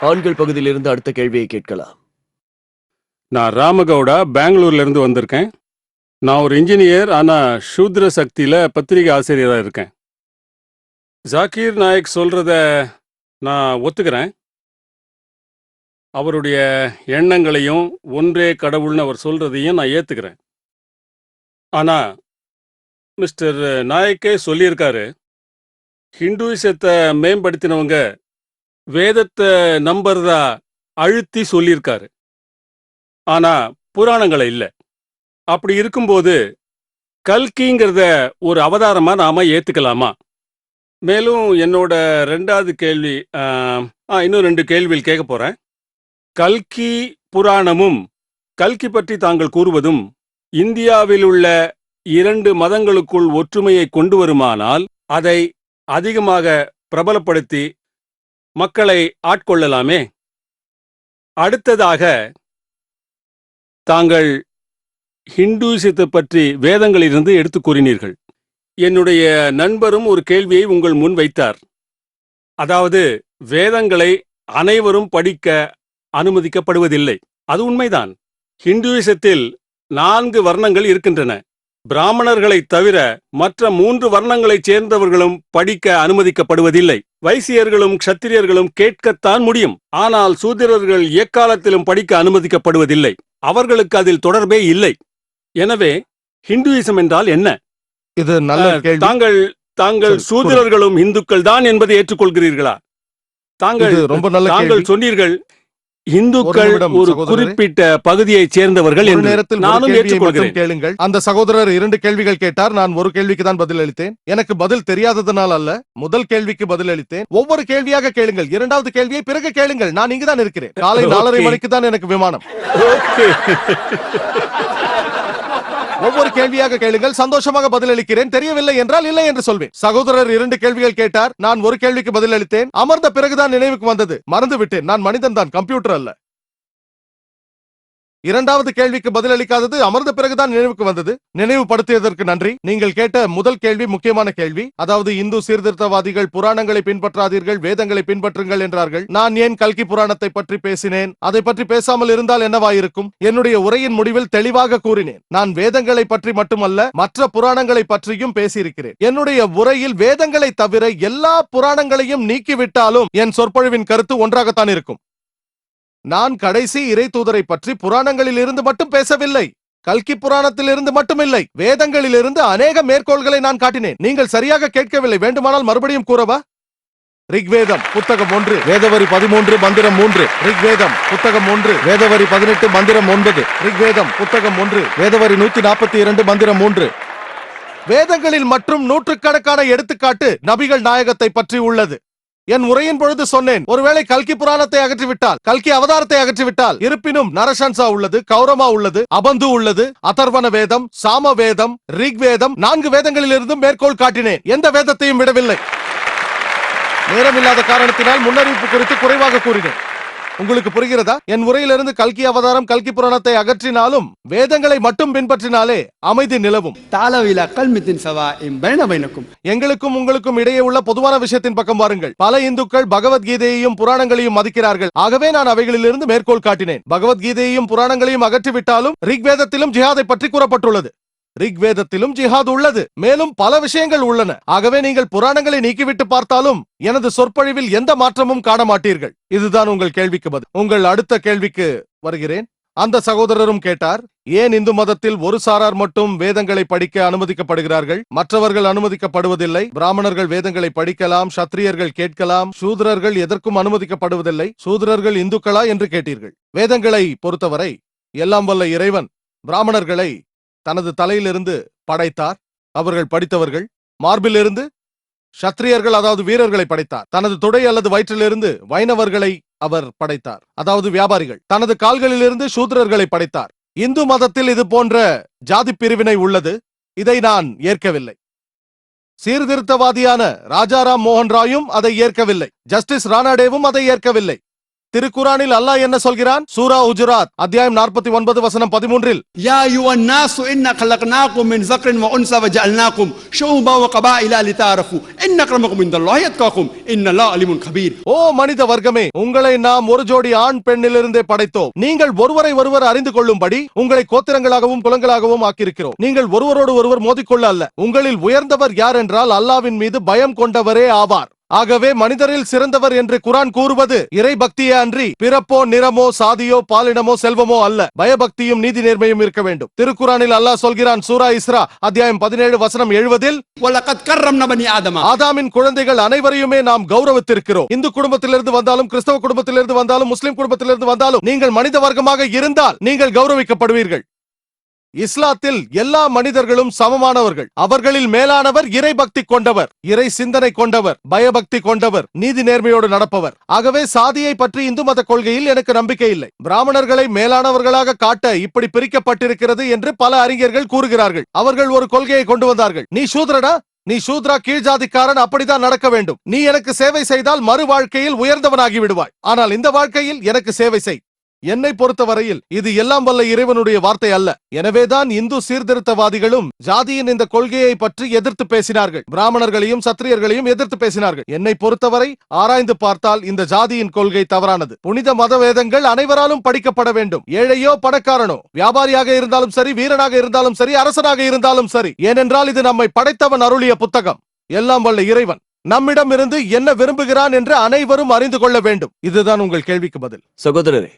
ஆண்கள் பகுதியிலிருந்து அடுத்த கேள்வியை கேட்கலாம். நான் ராமகவுடா பெங்களூர்ல இருந்து வந்திருக்கேன். நான் ஒரு இன்ஜினியர் ஆனா சூத்ர சக்தியில பத்திரிகை ஆசிரியரா இருக்கேன். ஜாக்கீர் நாயக் சொல்றத நான் ஒத்துக்கிறேன். அவருடைய எண்ணங்களையும் ஒன்றே கடவுள்னு அவர் சொல்றதையும் நான் ஏத்துக்கிறேன். ஆனா மிஸ்டர் நாயக்கே சொல்லியிருக்காரு ஹிந்துயிசத்தை மேம்படுத்தினவங்க வேதத்தை நம்புறதா அழுத்தி சொல்லியிருக்காரு. ஆனா புராணங்களை இல்லை. அப்படி இருக்கும்போது கல்கிங்கிறத ஒரு அவதாரமா நாம ஏத்துக்கலாமா? மேலும் என்னோட ரெண்டாவது கேள்வி ஆ, இன்னும் ரெண்டு கேள்வியில் கேட்க போறேன். கல்கி புராணமும் கல்கி பற்றி தாங்கள் கூறுவதும் இந்தியாவில் உள்ள இரண்டு மதங்களுக்குள் ஒற்றுமையை கொண்டு வருமானால் அதை அதிகமாக பிரபலப்படுத்தி மக்களை ஆட்கொள்ளலாமே. அடுத்ததாக தாங்கள் ஹிந்துசத்தை பற்றி வேதங்களிலிருந்து எடுத்துக் கூறினீர்கள். என்னுடைய நண்பரும் ஒரு கேள்வியை உங்கள் முன் வைத்தார். அதாவது வேதங்களை அனைவரும் படிக்க அனுமதிக்கப்படுவதில்லை. அது உண்மைதான். ஹிந்துவிசத்தில் நான்கு வர்ணங்கள் இருக்கின்றன. பிராமணர்களைத் தவிர மற்ற மூன்று வர்ணங்களைச் சேர்ந்தவர்களும் படிக்க அனுமதிக்கப்படுவதில்லை. வைசியர்களும் க்ஷத்திரியர்களும் கேட்கத்தான் முடியும். ஆனால் சூத்திரர்கள் எக்காலத்திலும் படிக்க அனுமதிக்கப்படுவதில்லை. அவர்களுக்கு அதில் தொடர்பே இல்லை. எனவே ஹிந்துயிசம் என்றால் என்ன? இது நல்ல தாங்கள் தாங்கள் சரி, சூத்திரர்களும் இந்துக்கள் தான் என்பதை ஏற்றுக்கொள்கிறீர்களா? தாங்கள் ரொம்ப நல்ல தாங்கள் சொன்னீர்கள் இந்துக்கள் ஒரு. குறிப்பிட்ட பகுதியைச் சேர்ந்தவர்கள் நானும் ஏற்றுக்கொள்கிறேன். கேளுங்கள். அந்த சகோதரர் இரண்டு கேள்விகள் கேட்டார். நான் ஒரு கேள்விக்கு தான் பதில் அளித்தேன் எனக்கு பதில் தெரியாததனால் அல்ல முதல் கேள்விக்கு பதில் அளித்தேன் ஒவ்வொரு கேள்வியாக கேளுங்கள். இரண்டாவது கேள்வியை பிறகு கேளுங்கள். நான் இங்குதான் இருக்கிறேன். காலை நாலரை. மணிக்கு தான் எனக்கு விமானம். ஓகே. ஒவ்வொரு கேள்வியாக கேளுங்கள் சந்தோஷமாக பதிலளிக்கிறேன். தெரியவில்லை என்றால் இல்லை என்று சொல்வேன். சகோதரர் இரண்டு கேள்விகள் கேட்டார் நான் ஒரு கேள்விக்கு பதிலளித்தேன். அமர்ந்த பிறகுதான் நினைவுக்கு வந்தது. மறந்து விட்டேன் நான் மனிதன் தான் கம்ப்யூட்டர் அல்ல. இரண்டாவது கேள்விக்கு பதிலளிக்காதது அமர்ந்த பிறகுதான் நினைவுக்கு வந்தது. நினைவுபடுத்தியதற்கு நன்றி. நீங்கள் கேட்ட முதல் கேள்வி முக்கியமான கேள்வி. அதாவது இந்து சீர்திருத்தவாதிகள் புராணங்களை பின்பற்றாதீர்கள் வேதங்களை பின்பற்றுங்கள் என்றார்கள். நான் ஏன் கல்கி புராணத்தை பற்றி பேசினேன்? அதை பற்றி பேசாமல் இருந்தால் என்னவாயிருக்கும் என்னுடைய உரையின் முடிவில் தெளிவாக கூறினேன். நான் வேதங்களை பற்றி மட்டுமல்ல மற்ற புராணங்களை பற்றியும் பேசியிருக்கிறேன். என்னுடைய உரையில் வேதங்களை தவிர எல்லா புராணங்களையும் நீக்கிவிட்டாலும் என் சொற்பொழிவின் கருத்து ஒன்றாகத்தான் இருக்கும். நான் கடைசி இறை தூதரை பற்றி புராணங்களில் இருந்து மட்டும் பேசவில்லை. கல்கி புராணத்தில் இருந்து மட்டுமில்லை. வேதங்களில் இருந்து அநேக மேற்கோள்களை நான் காட்டினேன். நீங்கள் சரியாக கேட்கவில்லை. வேண்டுமானால் மறுபடியும் கூறவா? ரிக்வேதம் புத்தகம் ஒன்று. வேதவரி பதிமூன்று மந்திரம் மூன்று. ரிக்வேதம் புத்தகம் ஒன்று. வேதவரி பதினெட்டு மந்திரம் ஒன்பது. ரிக்வேதம் புத்தகம் ஒன்று. வேதவரி நூத்தி நாற்பத்தி இரண்டு மந்திரம் மூன்று. வேதங்களில் மற்றும் நூற்றுக்கணக்கான எடுத்துக்காட்டு நபிகள் நாயகத்தை பற்றி உள்ளது. என் உரையின் பொழுது சொன்னேன் ஒருவேளை கல்கி புராணத்தை அகற்றிவிட்டால் கல்கி அவதாரத்தை அகற்றிவிட்டால் இருப்பினும் நரசன்சா உள்ளது கௌரமா உள்ளது அபந்து உள்ளது அதர்வன வேதம் சாம வேதம் ரிக் வேதம் நான்கு வேதங்களில் இருந்தும் மேற்கோள் காட்டினேன் எந்த வேதத்தையும் விடவில்லை. நேரமில்லாத காரணத்தினால் முன்னறிவிப்பு குறித்து குறைவாக கூறினேன். உங்களுக்கு புரிகிறதா? என் உரையிலிருந்து கல்கி அவதாரம் கல்கி புராணத்தை அகற்றினாலும் வேதங்களை மட்டும் பின்பற்றினாலே அமைதி நிலவும். எங்களுக்கும் உங்களுக்கும் இடையே உள்ள பொதுவான விஷயத்தின் பக்கம் வாருங்கள். பல இந்துக்கள் பகவத்கீதையையும் புராணங்களையும் மதிக்கிறார்கள். ஆகவே நான் அவைகளிலிருந்து மேற்கோள் காட்டினேன். பகவத்கீதையையும் புராணங்களையும் அகற்றிவிட்டாலும் ரிக்வேதத்திலும் ஜிஹாதை பற்றி கூறப்பட்டுள்ளது. ரிக்வேதத்திலும் ஜிஹாத் உள்ளது. மேலும் பல விஷயங்கள் உள்ளன. ஆகவே நீங்கள் புராணங்களை நீக்கிவிட்டு பார்த்தாலும் எனது சொற்பொழிவில் எந்த மாற்றமும் காண மாட்டீர்கள் இதுதான் உங்கள் கேள்விக்கு பதில். உங்கள் அடுத்த கேள்விக்கு வருகிறேன். அந்த சகோதரரும் கேட்டார் ஏன் இந்து மதத்தில் ஒரு சாரார் மட்டும் வேதங்களை படிக்க அனுமதிக்கப்படுகிறார்கள்? மற்றவர்கள் அனுமதிக்கப்படுவதில்லை. பிராமணர்கள் வேதங்களை படிக்கலாம் சத்திரியர்கள் கேட்கலாம் சூதரர்கள் எதற்கும் அனுமதிக்கப்படுவதில்லை. சூதரர்கள் இந்துக்களா என்று கேட்டீர்கள். வேதங்களை பொறுத்தவரை எல்லாம் வல்ல இறைவன் பிராமணர்களை தனது தலையிலிருந்து படைத்தார். அவர்கள் படித்தவர்கள் மார்பிலிருந்து சத்திரியர்கள் அதாவது வீரர்களை படைத்தார். தனது தொடை அல்லது வயிற்றிலிருந்து வைணவர்களை அவர் படைத்தார். அதாவது வியாபாரிகள். தனது கால்களிலிருந்து சூத்திரர்களை படைத்தார். இந்து மதத்தில் இது போன்ற ஜாதி பிரிவினை உள்ளது. இதை நான் ஏற்கவில்லை. சீர்திருத்தவாதியான ராஜாராம் மோகன் ராயும் அதை ஏற்கவில்லை. ஜஸ்டிஸ் ராணாடேவும் அதை ஏற்கவில்லை. திருக்குறானில் அல்லாஹ் என்ன சொல்கிறான்? சூரா உஜுராத் அத்தியாயம் நாற்பத்தி ஒன்பது வசனம் பதிமூன்றில் யா யுவன் நாசு இன்ன கலக்னாக்கும் மின் சக்ரின் வ உன்சா வ ஜஅல்னாக்கும் ஷூபா வ கபாயிலா லிதாரஃபு. இன்ன அக்ரமக்கும் இந்தல்லாஹ் யத்காக்கும். இன்னல்லாஹ் அலிமுன் கபீர். ஓ மனித வர்க்கமே உங்களை நாம் ஒரு ஜோடி ஆண் பெண்ணிலிருந்தே படைத்தோம். நீங்கள் ஒருவரை ஒருவர் அறிந்து கொள்ளும்படி உங்களை கோத்திரங்களாகவும் குலங்களாகவும் ஆக்கியிருக்கிறோம். நீங்கள் ஒருவரோடு ஒருவர் மோதிக்கொள்ள அல்ல உங்களில் உயர்ந்தவர் யார் என்றால் அல்லாவின் மீது பயம் கொண்டவரே ஆவார். ஆகவே மனிதரில் சிறந்தவர் என்று குரான் கூறுவது இறை பக்தியே அன்றி பிறப்போ நிறமோ சாதியோ பாலினமோ செல்வமோ அல்ல. பயபக்தியும் நீதி நேர்மையும் இருக்க வேண்டும். திருக்குறானில் அல்லாஹ் சொல்கிறான் சூரா இஸ்ரா அத்தியாயம் பதினேழு வசனம் எழுபதில் ஆதாமின் குழந்தைகள் அனைவரையுமே நாம் கௌரவத்திருக்கிறோம். இந்து குடும்பத்திலிருந்து வந்தாலும் கிறிஸ்தவ குடும்பத்திலிருந்து வந்தாலும் முஸ்லிம் குடும்பத்திலிருந்து வந்தாலும் நீங்கள் மனித வர்க்கமாக இருந்தால் நீங்கள் கௌரவிக்கப்படுவீர்கள். இஸ்லாத்தில் எல்லா மனிதர்களும் சமமானவர்கள். அவர்களில் மேலானவர் இறை பக்தி கொண்டவர். இறை சிந்தனை கொண்டவர் பயபக்தி கொண்டவர் நீதி நேர்மையோடு நடப்பவர். ஆகவே சாதியை பற்றி இந்து மத கொள்கையில் எனக்கு நம்பிக்கை இல்லை. பிராமணர்களை மேலானவர்களாக காட்ட இப்படி பிரிக்கப்பட்டிருக்கிறது என்று பல அறிஞர்கள் கூறுகிறார்கள். அவர்கள் ஒரு கொள்கையை கொண்டு வந்தார்கள். நீ சூத்ரடா நீ சூத்ரா கீழ் ஜாதிக்காரன் அப்படித்தான் நடக்க வேண்டும். நீ எனக்கு சேவை செய்தால் மறு வாழ்க்கையில் உயர்ந்தவனாகி விடுவாய். ஆனால் இந்த வாழ்க்கையில் எனக்கு சேவை செய். என்னை பொறுத்தவரையில் இது எல்லாம் வல்ல இறைவனுடைய வார்த்தை அல்ல. எனவேதான் இந்து சீர்திருத்தவாதிகளும் ஜாதியின் இந்த கொள்கையை பற்றி எதிர்த்து பேசினார்கள். பிராமணர்களையும் சத்திரியர்களையும் எதிர்த்து பேசினார்கள். என்னை பொறுத்தவரை ஆராய்ந்து பார்த்தால் இந்த ஜாதியின் கொள்கை தவறானது. புனித மத வேதங்கள் அனைவராலும் படிக்கப்பட வேண்டும். ஏழையோ பணக்காரனோ வியாபாரியாக இருந்தாலும் சரி வீரனாக இருந்தாலும் சரி அரசனாக இருந்தாலும் சரி ஏனென்றால் இது நம்மை படைத்தவன் அருளிய புத்தகம். எல்லாம் வல்ல இறைவன் நம்மிடம் இருந்து என்ன விரும்புகிறான் என்று அனைவரும் அறிந்து கொள்ள வேண்டும். இதுதான் உங்கள் கேள்விக்கு பதில். சகோதரரே